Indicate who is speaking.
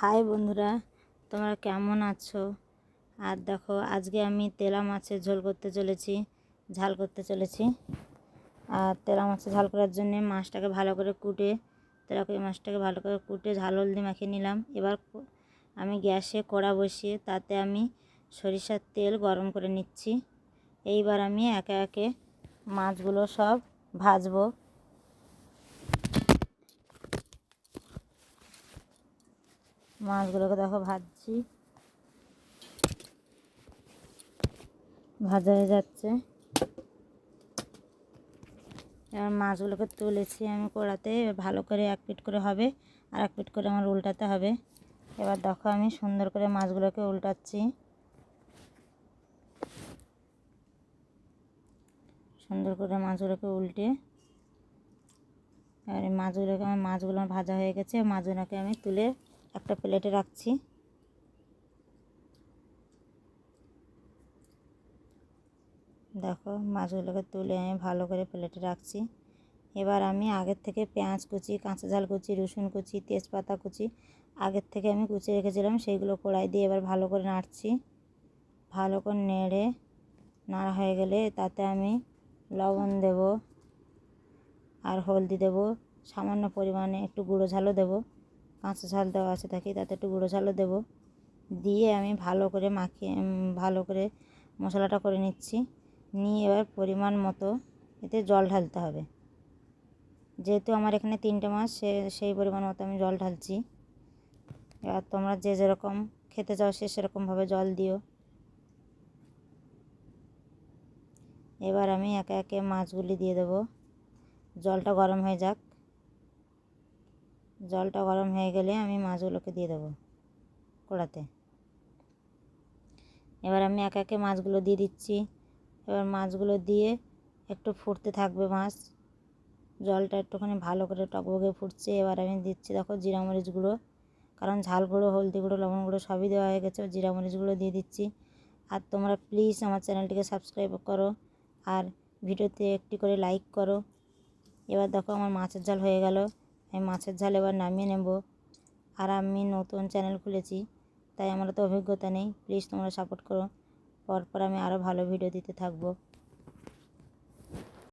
Speaker 1: High বন্ধুরা, তোমরা কেমন আছো? আর দেখো, আজকে আমি তেলা মাছের ঝোল করতে চলেছি, ঝাল করতে চলেছি। আর তেলা মাছের ঝাল করার জন্য মাছটাকে ভালো করে কুটে তেলাকুই মাছটাকে ভালো করে কুটে ঝাল হলদি মাখিয়ে নিলাম। এবার আমি গ্যাসে কড়া বসিয়ে তাতে আমি সরিষার তেল গরম করে নিচ্ছি। এইবার আমি একে একে মাছগুলো সব ভাজবো। মাছগুলোকে দেখো ভাজছি। ভাজা হয়ে যাচ্ছে। এবার মাছগুলোকে তুলেছি আমি কড়াতে, এবার ভালো করে এক পিট করে হবে, আর এক পিট করে আমার উল্টাতে হবে। এবার দেখো আমি সুন্দর করে মাছগুলোকে উল্টাচ্ছি। সুন্দর করে মাছগুলোকে উল্টে। এই মাছগুলোকে আমার মাছগুলো ভাজা হয়ে গেছে, মাছগুলোকে আমি তুলে একটা প্লেটে রাখছি। দেখো, মাছগুলোকে তুলে আমি ভালো করে প্লেটে রাখছি। এবার আমি আগের থেকে পেঁয়াজ কুচি, কাঁচা ঝাল কুচি, রসুন কুচি, তেজপাতা কুচি, আগের থেকে আমি কুচি রেখেছিলাম, সেইগুলো কড়াই দিয়ে এবার ভালো করে নাড়ছি। ভালো করে নেড়ে, নাড়া হয়ে গেলে তাতে আমি লবণ দেব আর হলদি দেব, সামান্য পরিমাণে একটু গুঁড়ো ঝালও দেবো। কাঁচা ঝাল দেওয়া আছে থাকি তাতে একটু গুঁড়ো ঝালও দেবো। দিয়ে আমি ভালো করে মাখিয়ে ভালো করে মশলাটা করে নিচ্ছি। নিয়ে এবার পরিমাণ মতো এতে জল ঢালতে হবে। যেহেতু আমার এখানে তিনটে মাছ, সে, সেই পরিমাণ মতো আমি জল ঢালছি। এবার তোমরা যে যেরকম খেতে চাও, সে সেরকমভাবে জল দিও। এবার আমি একে একে মাছগুলি দিয়ে দেবো। জলটা গরম হয়ে যাক। জলটা গরম হয়ে গেলে আমি মাছগুলোকে দিয়ে দেবো কড়াতে। এবার আমি একে একে মাছগুলো দিয়ে দিচ্ছি। এবার মাছগুলো দিয়ে একটু ফুটতে থাকবে মাছ। জলটা একটুখানি ভালো করে টকবকে ফুটছে। এবার আমি দিচ্ছি দেখো জিরা মরিচ গুঁড়ো কারণ ঝাল গুঁড়ো হলদি গুঁড়ো লবণ গুঁড়ো সবই দেওয়া হয়ে গেছে। জিরা মরিচ গুঁড়ো দিয়ে দিচ্ছি। আর তোমরা প্লিজ আমার চ্যানেলটিকে সাবস্ক্রাইব করো। আর ভিডিওতে একটি করে লাইক করো। এবার দেখো আমার মাছের ঝাল হয়ে গেল। আমি মাছের ঝাল এবার নামিয়ে নেব। আর আমি নতুন চ্যানেল খুলেছি, তাই আমার তো অভিজ্ঞতা নেই। প্লিজ তোমরা সাপোর্ট করো। পরপর আমি আরও ভালো ভিডিও দিতে থাকব।